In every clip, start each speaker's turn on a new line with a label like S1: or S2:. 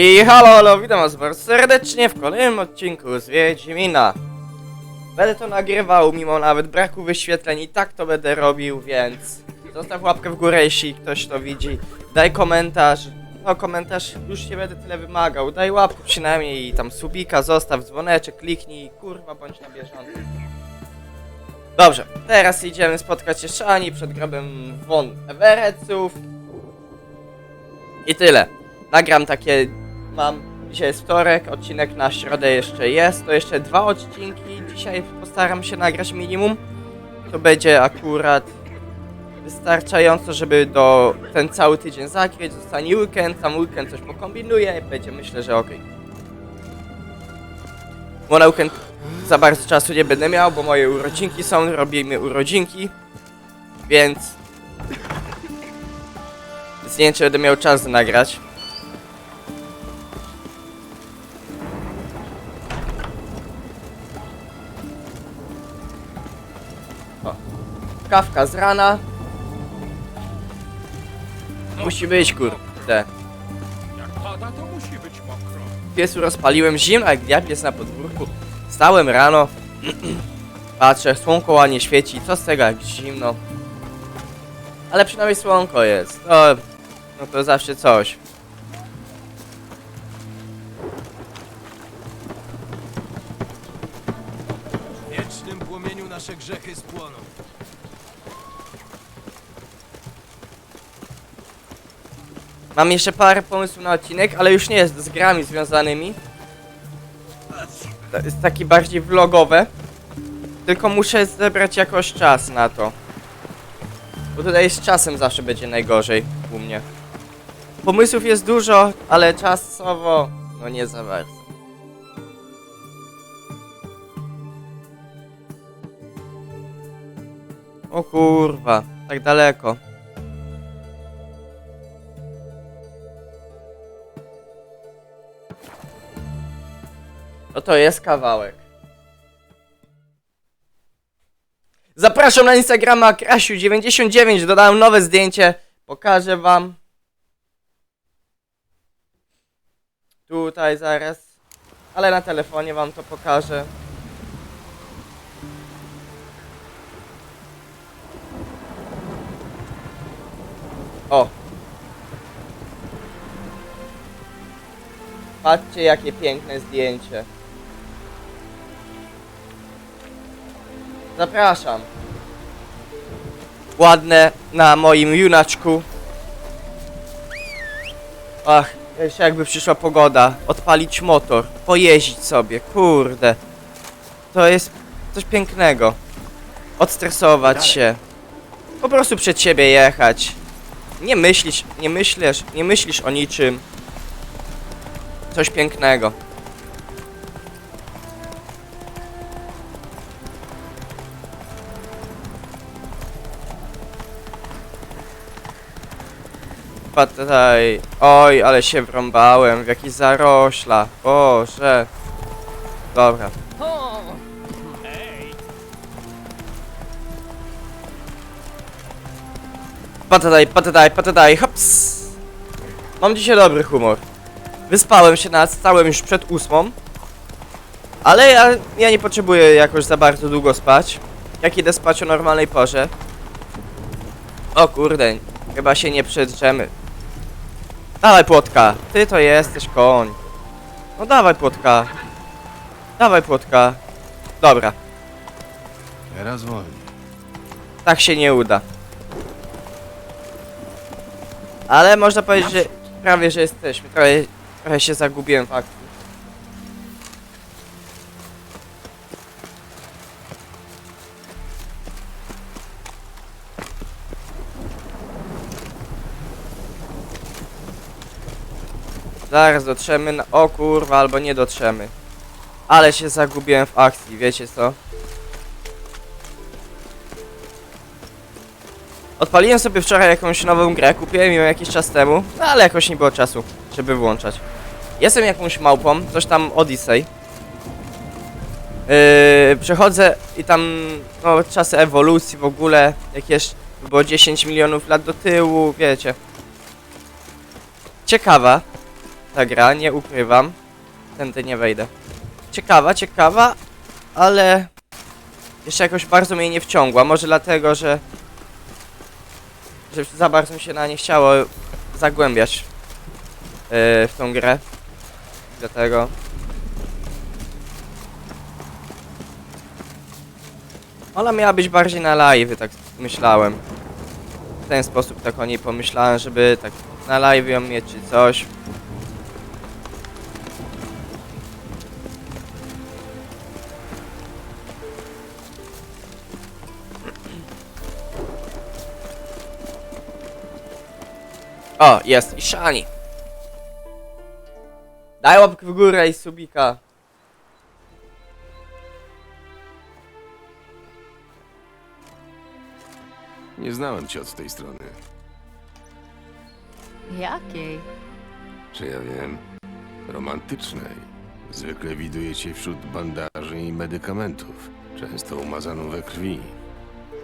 S1: I halo, halo, witam was bardzo serdecznie w kolejnym odcinku z Wiedźmina. Będę to nagrywał mimo nawet braku wyświetleń i tak to będę robił, więc zostaw łapkę w górę, jeśli ktoś to widzi. Daj komentarz, no komentarz już nie będę tyle wymagał. Daj łapkę przynajmniej i tam subika, zostaw dzwoneczek, kliknij kurwa bądź na bieżąco. Dobrze, teraz idziemy spotkać się z Shani przed grobem Von Everettów. I tyle. Nagram takie. Mam. Dzisiaj jest wtorek, odcinek na środę jeszcze jest. To jeszcze dwa odcinki. Dzisiaj postaram się nagrać minimum. To będzie akurat wystarczająco, żeby do ten cały tydzień zakryć. Zostanie weekend, tam weekend coś pokombinuję. Będzie myślę, że okej. Bo na weekend za bardzo czasu nie będę miał, bo moje urodzinki są, robimy urodzinki. Więc. Czy będę miał czas nagrać. Kawka z rana. Musi być, kurde.
S2: Jak pada, to musi być mokro.
S1: Piesu rozpaliłem zimno, jak diabł jest na podwórku. Stałem rano. Patrzę, słonko ładnie świeci. Co z tego, jak zimno. Ale przynajmniej słonko jest. To, no to zawsze coś. Mam jeszcze parę pomysłów na odcinek, ale już nie jest z grami związanymi. To jest taki bardziej vlogowe. Tylko muszę zebrać jakoś czas na to. Bo tutaj z czasem zawsze będzie najgorzej u mnie. Pomysłów jest dużo, ale czasowo no nie za bardzo. O kurwa, tak daleko. No to jest kawałek. Zapraszam na Instagrama Krasiu99, dodałem nowe zdjęcie. Pokażę wam. Tutaj zaraz. Ale na telefonie wam to pokażę. O. Patrzcie jakie piękne zdjęcie. Zapraszam. Ładne na moim junaczku. Ach, jeszcze jakby przyszła pogoda. Odpalić motor, pojeździć sobie, kurde. To jest coś pięknego. Odstresować się. Po prostu przed siebie jechać. Nie myślisz, nie myślisz, nie myślisz o niczym. Coś pięknego. Pataj. Oj, ale się wrąbałem w jakiś zarośla. Boże. Dobra. Patadaj, patadaj, patadaj, hops! Mam dzisiaj dobry humor. Wyspałem się na stałem już przed ósmą. Ale ja, ja nie potrzebuję jakoś za bardzo długo spać. Jak idę spać o normalnej porze. O kurde, chyba się nie przedrzemy. Dawaj płotka, ty to jesteś koń. No dawaj płotka. Dawaj płotka. Dobra,
S3: Teraz wolniej.
S1: tak się nie uda. Ale można powiedzieć, że prawie, że jesteśmy. Trochę, trochę się zagubiłem w akcji. Zaraz dotrzemy na... O kurwa, albo nie dotrzemy. Ale się zagubiłem w akcji, wiecie co? Odpaliłem sobie wczoraj jakąś nową grę, kupiłem ją jakiś czas temu, no ale jakoś nie było czasu, żeby włączać. Jestem jakąś małpą, coś tam Odyssey. Yy, przechodzę i tam, no, czasy ewolucji w ogóle, jakieś było 10 milionów lat do tyłu, wiecie. Ciekawa. Ta gra, nie ukrywam. Tędy nie wejdę. Ciekawa, ciekawa, ale jeszcze jakoś bardzo mnie nie wciągła. Może dlatego, że, że za bardzo mi się na nie chciało zagłębiać yy, w tą grę. Dlatego. Ona miała być bardziej na live, tak myślałem. W ten sposób tak o niej pomyślałem, żeby tak na live ją mieć czy coś. O, jest i Shani. Daj łapkę w górę i subika.
S3: Nie znałem cię od tej strony.
S4: Jakiej?
S3: Czy ja wiem? Romantycznej. Zwykle widuję cię wśród bandaży i medykamentów. Często umazaną we krwi.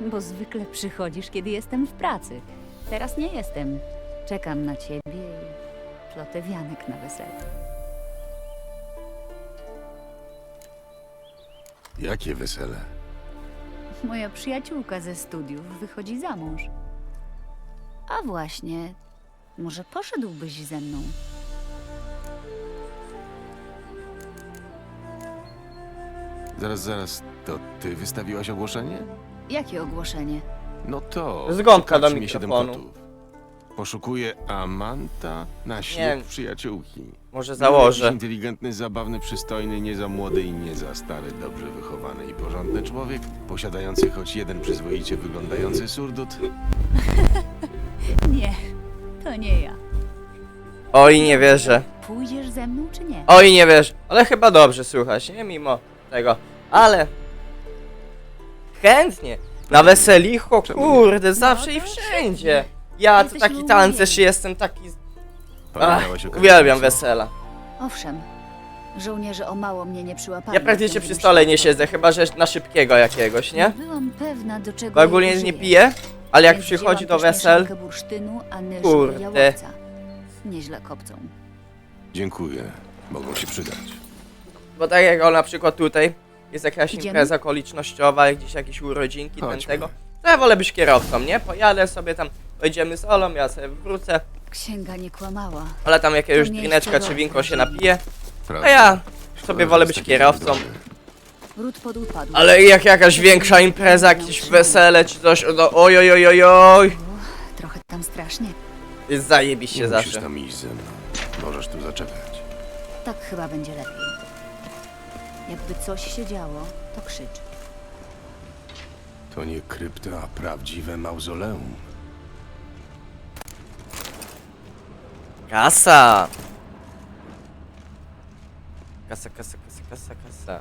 S4: Bo zwykle przychodzisz, kiedy jestem w pracy. Teraz nie jestem. Czekam na ciebie i plotę wianek na wesele.
S3: Jakie wesele?
S4: Moja przyjaciółka ze studiów wychodzi za mąż. A właśnie, może poszedłbyś ze mną?
S3: Zaraz, zaraz. To ty wystawiłaś ogłoszenie?
S4: Jakie ogłoszenie?
S3: No to.
S1: Zgąbka do mikrofonu.
S3: Kotów. Poszukuję Amanta na ślub
S1: Nie.
S3: przyjaciółki.
S1: Może
S3: Jakiś
S1: założę.
S3: inteligentny, zabawny, przystojny, nie za młody i nie za stary, dobrze wychowany i porządny człowiek, posiadający choć jeden przyzwoicie wyglądający surdut.
S4: Nie, to nie ja.
S1: Oj, nie wierzę.
S4: Pójdziesz ze mną czy nie?
S1: Oj, nie wierzę. Ale chyba dobrze słychać, nie? Mimo tego. Ale... Chętnie. Na weselicho, kurde, zawsze i
S4: to
S1: wszędzie. Ja to
S4: Jesteśmy
S1: taki tancerz
S4: umówieni.
S1: jestem, taki... Ach,
S3: Pamiętałaś o
S1: uwielbiam wesela.
S4: Owszem, żołnierze o mało mnie nie przyłapali.
S1: Ja praktycznie przy stole nie siedzę, chyba że na szybkiego jakiegoś, nie?
S4: Byłam pewna, do czego
S1: Bo ogólnie nie
S4: użyję.
S1: piję, ale jak
S4: Więc
S1: przychodzi do
S4: wzięłam też
S1: wesel,
S4: mieszankę bursztynu, anyżu
S1: Kurde.
S4: jałowca. Nieźle kopcą.
S3: Dziękuję. Mogą się przydać.
S1: bo tak jak o, na przykład tutaj jest jakaś
S4: Idziemy?
S1: impreza okolicznościowa, jak gdzieś jakieś urodzinki, ten
S3: Chodźmy.
S1: tego, to ja wolę być kierowcą, nie? Pojadę sobie tam, pojedziemy z Olą, ja sobie wrócę,
S4: Księga nie kłamała.
S1: ale tam jakiegoś
S4: To miejsce
S1: drineczka czy winko się napije,
S3: Prawda?
S1: a ja sobie wolę być kierowcą.
S4: podupadł.
S1: Ale jak jakaś większa impreza, jakieś wesele czy coś, no oj oj oj oj oj,
S4: Trochę tam strasznie.
S1: jest zajebiście
S3: Nie musisz
S1: zawsze.
S3: tam iść ze mną. Możesz tu zaczekać.
S4: Tak chyba będzie lepiej. Jakby coś się działo, to krzycz.
S3: To nie krypta, a prawdziwe mauzoleum.
S1: Kasa! Kasa, kasa, kasa, kasa, kasa.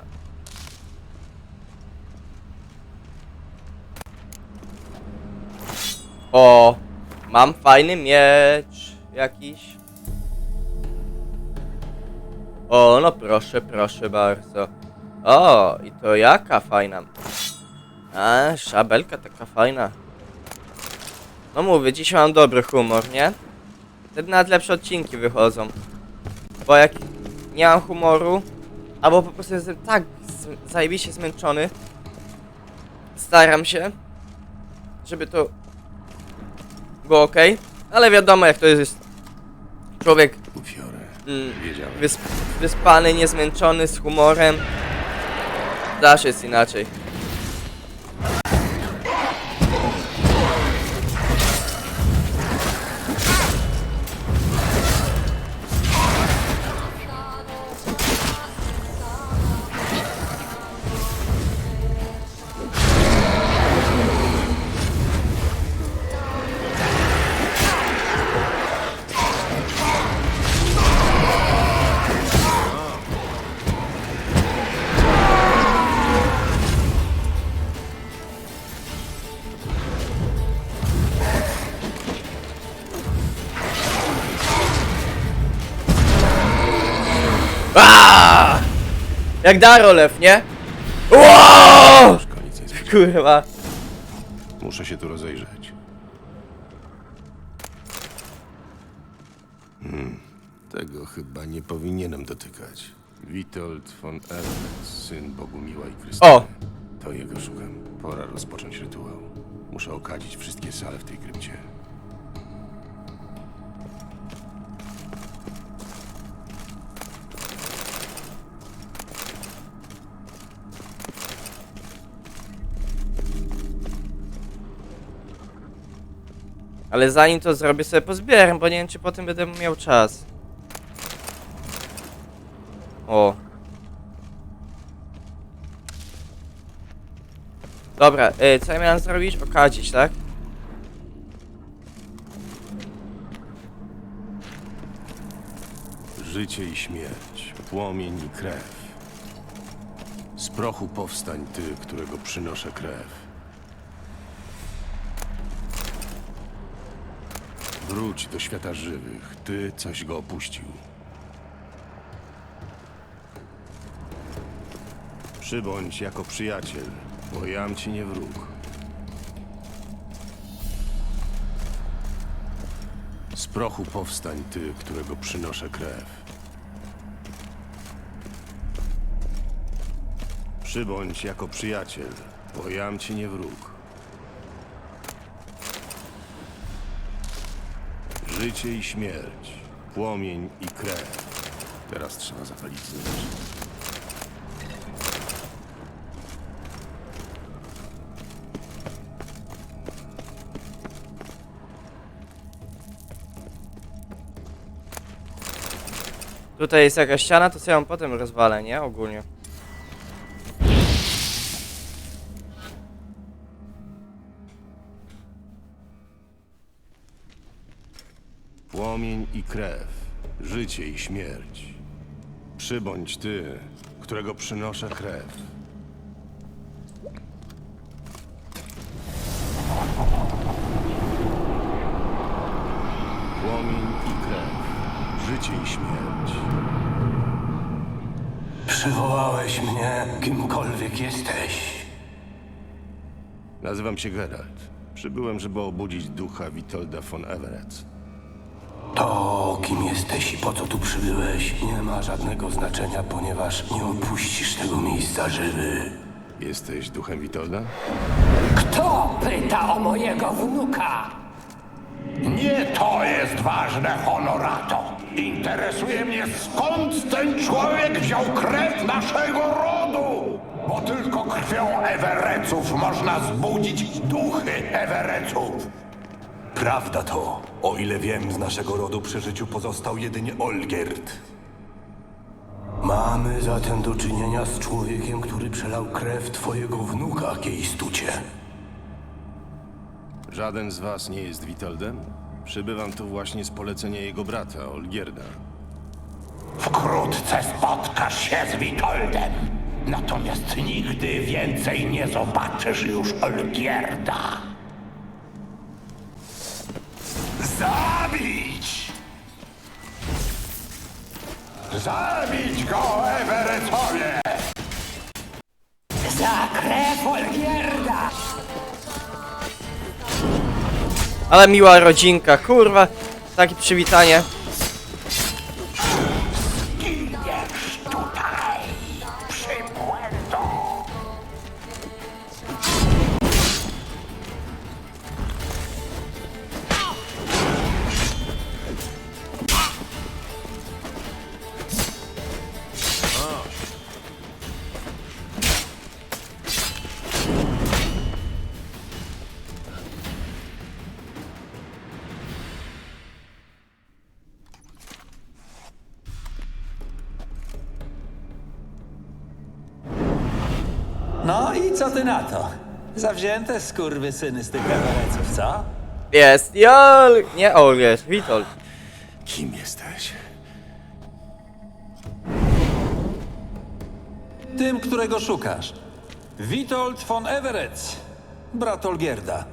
S1: O! Mam fajny miecz jakiś. O, no proszę, proszę bardzo. O, i to jaka fajna. A, szabelka taka fajna. No mówię, dziś mam dobry humor, nie? Wtedy nawet lepsze odcinki wychodzą. Bo jak nie mam humoru, albo po prostu jestem tak zajebiście zmęczony, staram się, żeby to było ok, ale wiadomo jak to jest. Człowiek mm, wysp wyspany, niezmęczony, z humorem. Zawsze jest inaczej. Jak Darolew, nie? Wow!
S3: Koniec jest.
S1: Kurwa.
S3: Muszę się tu rozejrzeć. Hmm. Tego chyba nie powinienem dotykać. Witold von Ernst, syn Bogumiła i Krystyny.
S1: O!
S3: To jego szukam. Pora rozpocząć rytuał. Muszę okadzić wszystkie sale w tej krypcie.
S1: Ale zanim to zrobię sobie pozbieram, bo nie wiem czy potem będę miał czas. O. Dobra, y, co ja miałem zrobić? Okadzić, tak?
S3: Życie i śmierć, płomień i krew. Z prochu powstań ty, którego przynoszę krew. Wróć do świata żywych, ty coś go opuścił. Przybądź jako przyjaciel, bo jam ci nie wróg. Z prochu powstań ty, którego przynoszę krew. Przybądź jako przyjaciel, bo jam ci nie wróg. Życie i śmierć, płomień i krew. Teraz trzeba zapalić znicz.
S1: Tutaj jest jakaś ściana, to sobie ją potem rozwalę, nie? Ogólnie.
S3: Krew, życie i śmierć. Przybądź ty, którego przynoszę krew. Płomień i krew, życie i śmierć.
S5: Przywołałeś mnie, kimkolwiek jesteś.
S3: Nazywam się Geralt. Przybyłem, żeby obudzić ducha Witolda von Everett.
S5: To, kim jesteś i po co tu przybyłeś, nie ma żadnego znaczenia, ponieważ nie opuścisz tego miejsca żywy.
S3: Jesteś duchem Witolda?
S6: Kto pyta o mojego wnuka?
S7: Nie to jest ważne, honorato. Interesuje mnie skąd ten człowiek wziął krew naszego rodu. Bo tylko krwią Ewereców można zbudzić duchy Ewereców.
S5: Prawda to, o ile wiem, z naszego rodu przy życiu pozostał jedynie Olgierd. Mamy zatem do czynienia z człowiekiem, który przelał krew twojego wnuka, Keistucie.
S3: Żaden z was nie jest Witoldem? Przybywam tu właśnie z polecenia jego brata, Olgierda.
S7: Wkrótce spotkasz się z Witoldem. Natomiast nigdy więcej nie zobaczysz już Olgierda. Zabić! Zabić go, Ewerecowie!
S6: Za!
S1: Ale miła rodzinka, kurwa. Takie przywitanie.
S8: Zawzięte skurwysyny z tych kawareców, co?
S1: Jest, Jol! Nie Olgierd, Witold.
S3: Kim jesteś?
S8: Tym, którego szukasz. Witold von Everett, brat Olgierda.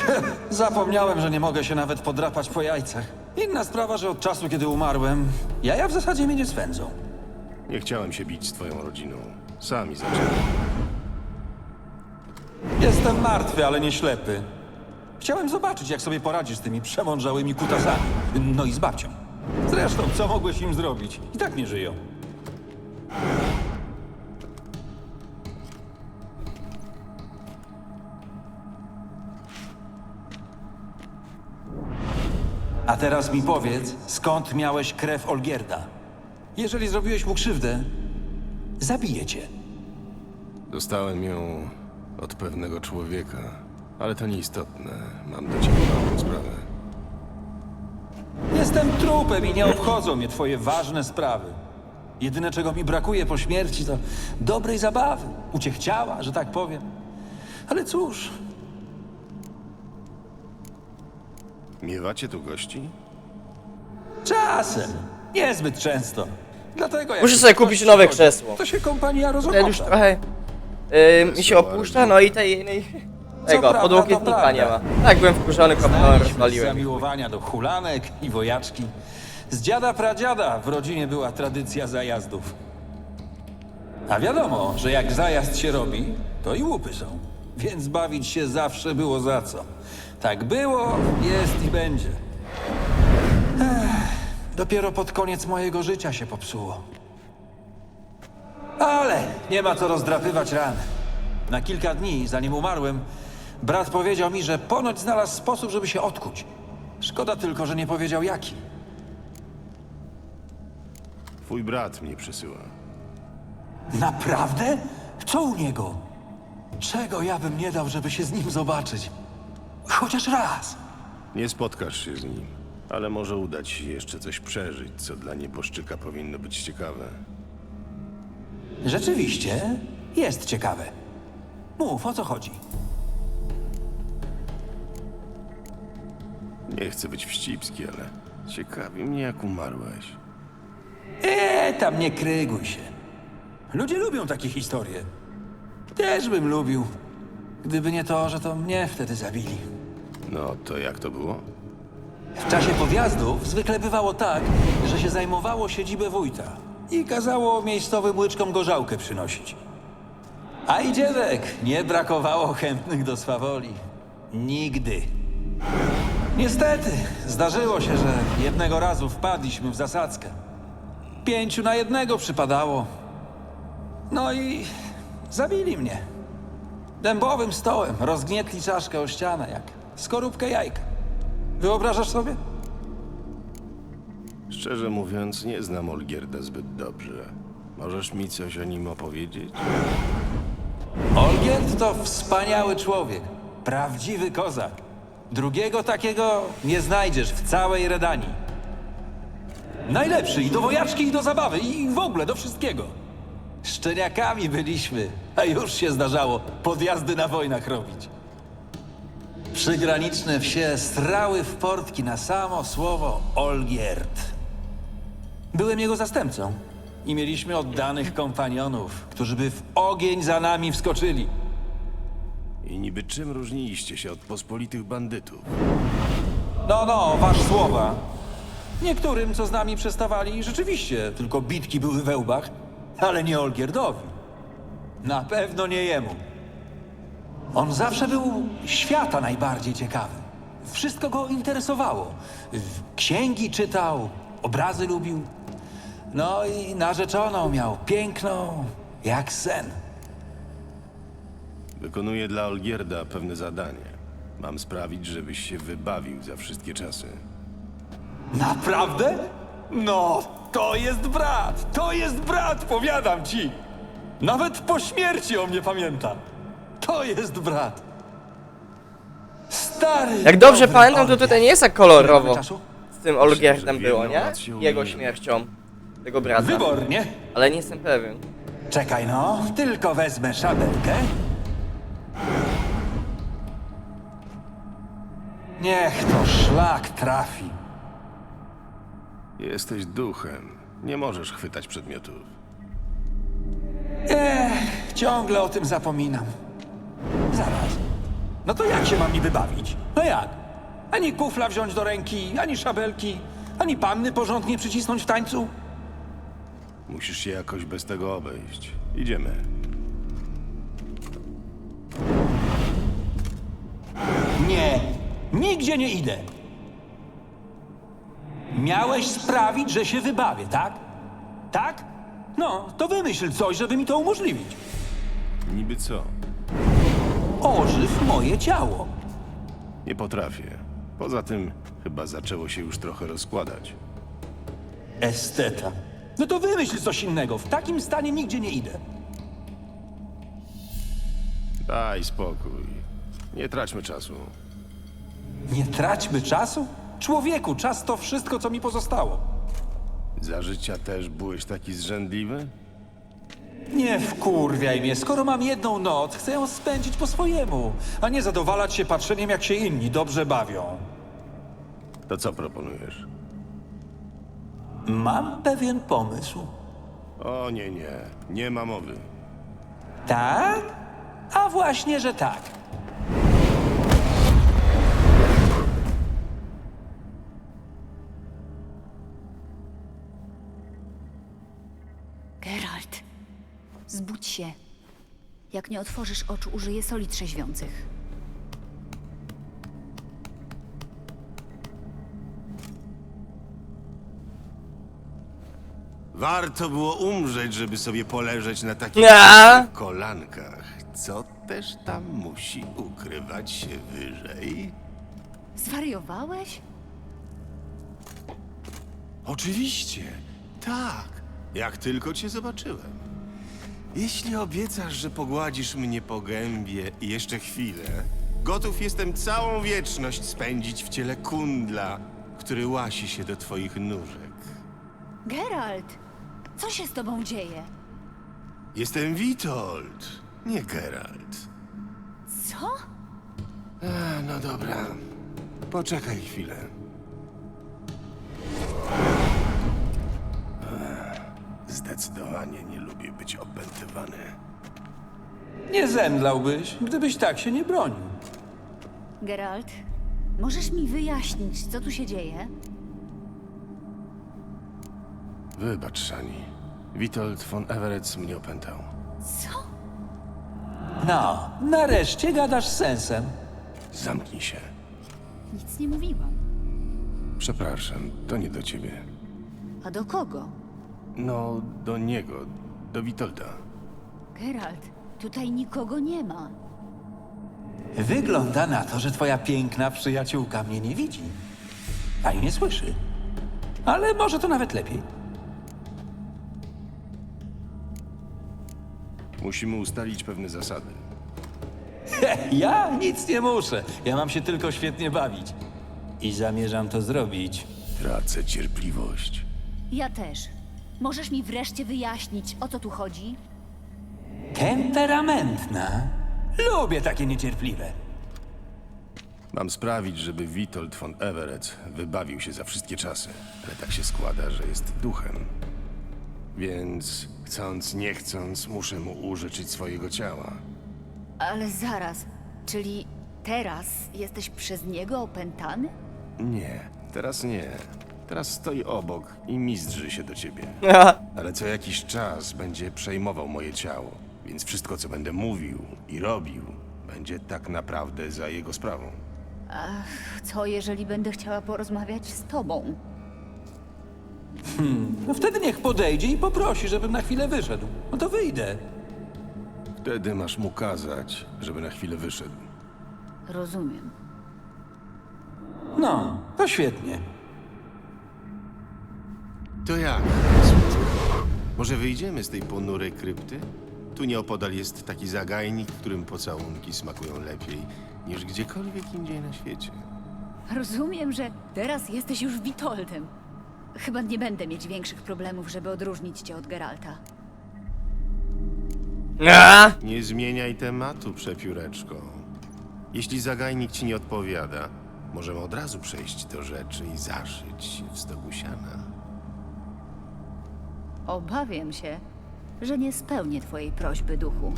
S8: Zapomniałem, że nie mogę się nawet podrapać po jajcach. Inna sprawa, że od czasu, kiedy umarłem, jaja w zasadzie mnie nie swędzą.
S3: Nie chciałem się bić z twoją rodziną. Sami zaczęli.
S8: Jestem martwy, ale nie ślepy. Chciałem zobaczyć, jak sobie poradzisz z tymi przemądrzałymi kutasami. No i z babcią. Zresztą, co mogłeś im zrobić? I tak nie żyją. A teraz mi powiedz, skąd miałeś krew Olgierda? Jeżeli zrobiłeś mu krzywdę, zabiję cię.
S3: Dostałem ją od pewnego człowieka, ale to nieistotne. Mam do ciebie małą sprawę.
S8: Jestem trupem i nie obchodzą mnie twoje ważne sprawy. Jedyne, czego mi brakuje po śmierci, to dobrej zabawy, uciech ciała, że tak powiem. Ale cóż,
S3: Miewacie tu gości?
S8: czasem, niezbyt często. Dlatego jak
S1: Muszę sobie
S8: ktoś
S1: kupić nowe
S8: przychodzi,
S1: krzesło.
S8: To się kompania
S1: Ten już
S8: rozłącza.
S1: trochę yy, mi się opuszcza, no i tej innej... Tego,
S8: prawda, to
S1: podłokietnika nie ma.
S8: prawda.
S1: Tak, byłem wkurzony, kopnąłem,
S8: z
S1: rozwaliłem.
S8: zamiłowania do hulanek i wojaczki. Z dziada pradziada w rodzinie była tradycja zajazdów. A wiadomo, że jak zajazd się robi, to i łupy są. Więc bawić się zawsze było za co. Tak było, jest i będzie. Dopiero pod koniec mojego życia się popsuło. Ale nie ma co rozdrapywać ran. Na kilka dni, zanim umarłem, brat powiedział mi, że ponoć znalazł sposób, żeby się odkuć. Szkoda tylko, że nie powiedział jaki.
S3: Twój brat mnie przysyła.
S8: Naprawdę? Co u niego? Czego ja bym nie dał, żeby się z nim zobaczyć? Chociaż raz.
S3: Nie spotkasz się z nim, ale może uda ci się jeszcze coś przeżyć, co dla nieboszczyka powinno być ciekawe.
S8: Rzeczywiście, jest ciekawe. Mów, o co chodzi?
S3: Nie chcę być wścibski, ale ciekawi mnie, jak umarłeś.
S8: Eee, tam nie kryguj się. Ludzie lubią takie historie. Też bym lubił. Gdyby nie to, że to mnie wtedy zabili.
S3: No, to jak to było?
S8: W czasie podjazdów zwykle bywało tak, że się zajmowało siedzibę wójta i kazało miejscowym łyczkom gorzałkę przynosić. A i dziadek, nie brakowało chętnych do swawoli. Nigdy. Niestety, zdarzyło się, że jednego razu wpadliśmy w zasadzkę. Pięciu na jednego przypadało. No i zabili mnie. Dębowym stołem rozgnietli czaszkę o ścianę, jak skorupkę jajka. Wyobrażasz sobie?
S3: Szczerze mówiąc, nie znam Olgierda zbyt dobrze. Możesz mi coś o nim opowiedzieć?
S8: Olgierd to wspaniały człowiek. Prawdziwy kozak. Drugiego takiego nie znajdziesz w całej Redanii. Najlepszy i do wojaczki, i do zabawy, i w ogóle do wszystkiego. Szczeniakami byliśmy, a już się zdarzało podjazdy na wojnach robić. Przygraniczne wsie strały w portki na samo słowo Olgierd. Byłem jego zastępcą i mieliśmy oddanych kompanionów, którzy by w ogień za nami wskoczyli.
S3: I niby czym różniliście się od pospolitych bandytów?
S8: No, no, wasz słowa. Niektórym, co z nami przestawali, rzeczywiście tylko bitki były we łbach, ale nie Olgierdowi. Na pewno nie jemu. On zawsze był świata najbardziej ciekawy. Wszystko go interesowało. Księgi czytał, obrazy lubił. No i narzeczoną miał piękną, jak sen.
S3: Wykonuję dla Olgierda pewne zadanie. Mam sprawić, żebyś się wybawił za wszystkie czasy.
S8: Naprawdę? No, to jest brat! To jest brat, powiadam ci! Nawet po śmierci o mnie pamięta. To jest brat. Stary.
S1: Jak dobrze
S8: dobry
S1: pamiętam, to
S8: Olgierd.
S1: tutaj nie jest tak kolorowo
S8: czasu?
S1: z tym Olgierdem było, nie? Jego śmiercią. Tego brata.
S8: Wybor, nie?
S1: Ale nie jestem pewien.
S8: Czekaj no, tylko wezmę szabelkę. Niech to szlak trafi.
S3: Jesteś duchem. Nie możesz chwytać przedmiotów.
S8: Ech, ciągle o tym zapominam. Zaraz. No to jak się mam niby bawić? No jak? Ani kufla wziąć do ręki, ani szabelki, ani panny porządnie przycisnąć w tańcu?
S3: Musisz się jakoś bez tego obejść. Idziemy.
S8: Nie. Nigdzie nie idę. Miałeś sprawić, że się wybawię, tak? Tak? No, to wymyśl coś, żeby mi to umożliwić.
S3: Niby co?
S8: Ożyw moje ciało.
S3: Nie potrafię. Poza tym chyba zaczęło się już trochę rozkładać.
S8: Esteta. No to wymyśl coś innego. W takim stanie nigdzie nie idę.
S3: Daj spokój. Nie traćmy czasu.
S8: Nie traćmy czasu? Człowieku, czas to wszystko, co mi pozostało.
S3: Za życia też byłeś taki zrzędliwy?
S8: Nie wkurwiaj mnie. Skoro mam jedną noc, chcę ją spędzić po swojemu, a nie zadowalać się patrzeniem, jak się inni dobrze bawią.
S3: To co proponujesz?
S8: Mam pewien pomysł.
S3: O nie, nie. Nie ma mowy.
S8: Tak? A właśnie, że tak.
S4: Zbudź się. Jak nie otworzysz oczu, użyję soli trzeźwiących.
S3: Warto było umrzeć, żeby sobie poleżeć na takich
S1: Ja?
S3: kolankach. Co też tam musi ukrywać się wyżej?
S4: Zwariowałeś?
S3: Oczywiście, tak. Jak tylko cię zobaczyłem. Jeśli obiecasz, że pogładzisz mnie po gębie i jeszcze chwilę, gotów jestem całą wieczność spędzić w ciele kundla, który łasi się do twoich nóżek.
S4: Geralt, co się z tobą dzieje?
S3: Jestem Witold, nie Geralt.
S4: Co?
S3: A, no dobra. Poczekaj chwilę. Zdecydowanie nie lubię być opętywany.
S8: Nie zemdlałbyś, gdybyś tak się nie bronił.
S4: Geralt, możesz mi wyjaśnić, co tu się dzieje?
S3: Wybacz, Szani. Witold von Everett mnie opętał.
S4: Co?
S8: No, nareszcie gadasz z sensem.
S3: Zamknij się.
S4: Nic nie mówiłam.
S3: Przepraszam, to nie do ciebie.
S4: A do kogo?
S3: No, do niego, do Witolda.
S4: Geralt, tutaj nikogo nie ma.
S8: Wygląda na to, że twoja piękna przyjaciółka mnie nie widzi. A i nie słyszy. Ale może to nawet lepiej.
S3: Musimy ustalić pewne zasady.
S8: Ja nic nie muszę. Ja mam się tylko świetnie bawić. I zamierzam to zrobić.
S3: Tracę cierpliwość.
S4: Ja też. Możesz mi wreszcie wyjaśnić, o co tu chodzi?
S8: Temperamentna. Lubię takie niecierpliwe.
S3: Mam sprawić, żeby Witold von Everett wybawił się za wszystkie czasy, ale tak się składa, że jest duchem. Więc chcąc, nie chcąc, muszę mu użyczyć swojego ciała.
S4: Ale zaraz, czyli teraz jesteś przez niego opętany?
S3: Nie, teraz nie. Teraz stoi obok i mizdrzy się do ciebie. Ale co jakiś czas będzie przejmował moje ciało, więc wszystko, co będę mówił i robił, będzie tak naprawdę za jego sprawą.
S4: Co jeżeli będę chciała porozmawiać z tobą?
S8: No wtedy niech podejdzie i poprosi, żebym na chwilę wyszedł. No to wyjdę.
S3: Wtedy masz mu kazać, żeby na chwilę wyszedł.
S4: Rozumiem.
S8: No, to świetnie.
S3: To jak? Może wyjdziemy z tej ponurej krypty? Tu nieopodal jest taki zagajnik, w którym pocałunki smakują lepiej niż gdziekolwiek indziej na świecie.
S4: Rozumiem, że teraz jesteś już Witoldem. Chyba nie będę mieć większych problemów, żeby odróżnić cię od Geralta.
S1: A?
S3: Nie zmieniaj tematu, przepióreczko. Jeśli zagajnik ci nie odpowiada, możemy od razu przejść do rzeczy i zaszyć się w stogu siana.
S4: Obawiam się, że nie spełnię twojej prośby, duchu.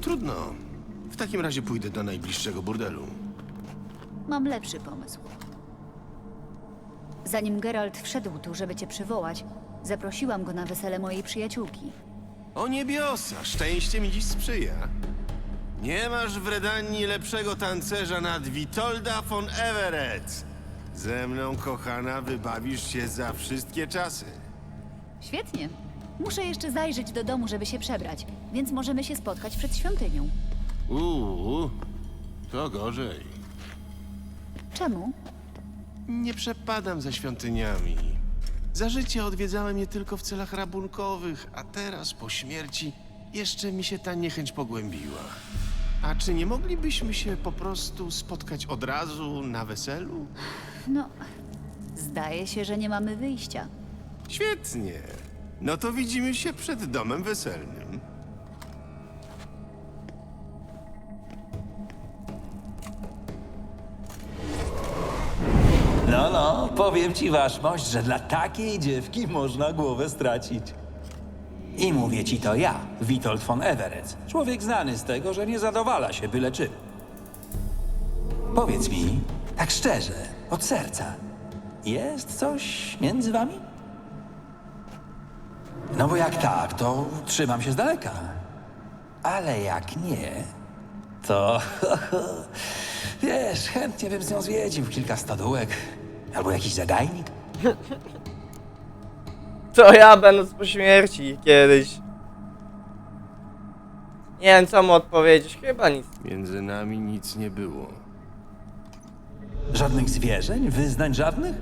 S3: Trudno. W takim razie pójdę do najbliższego burdelu.
S4: Mam lepszy pomysł. Zanim Geralt wszedł tu, żeby cię przywołać, zaprosiłam go na wesele mojej przyjaciółki.
S3: O niebiosa, szczęście mi dziś sprzyja. Nie masz w Redanii lepszego tancerza nad Witolda von Everett. Ze mną, kochana, wybawisz się za wszystkie czasy.
S4: Świetnie. Muszę jeszcze zajrzeć do domu, żeby się przebrać, więc możemy się spotkać przed świątynią.
S3: Uuu, to gorzej.
S4: Czemu?
S3: Nie przepadam za świątyniami. Za życie odwiedzałem je tylko w celach rabunkowych, a teraz po śmierci jeszcze mi się ta niechęć pogłębiła. A czy nie moglibyśmy się po prostu spotkać od razu na weselu?
S4: No, zdaje się, że nie mamy wyjścia.
S3: Świetnie. No to widzimy się przed domem weselnym.
S8: No, no, powiem ci waszmość, że dla takiej dziewki można głowę stracić. I mówię ci to ja, Witold von Everett. Człowiek znany z tego, że nie zadowala się byle czym. Powiedz mi, tak szczerze, od serca, jest coś między wami? No bo jak tak, to trzymam się z daleka. Ale jak nie, to wiesz, chętnie bym z nią zwiedził kilka stodółek albo jakiś zagajnik.
S1: To ja będąc po śmierci kiedyś. Nie wiem co mu odpowiedzieć, chyba nic.
S3: Między nami nic nie było.
S8: Żadnych zwierzeń, wyznań żadnych?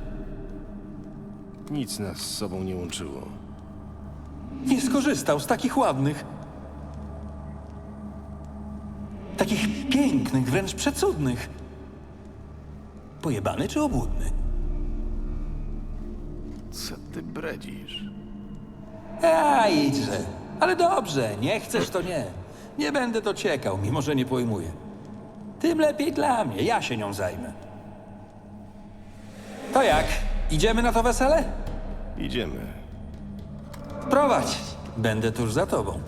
S3: Nic nas z sobą nie łączyło.
S8: Nie skorzystał z takich ładnych. Takich pięknych, wręcz przecudnych. Pojebany czy obłudny?
S3: Co ty bredzisz?
S8: A, idźże. Ale dobrze, nie chcesz to nie. Nie będę to ciekał, mimo że nie pojmuję. Tym lepiej dla mnie, ja się nią zajmę. To jak? Idziemy na to wesele?
S3: Idziemy.
S8: Prowadź. Będę tuż za tobą.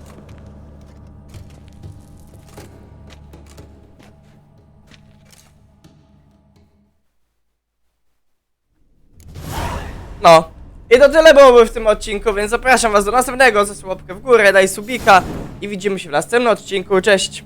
S1: No. I to tyle byłoby w tym odcinku, więc zapraszam was do następnego. Zostaw łapkę w górę, daj subika i widzimy się w następnym odcinku. Cześć!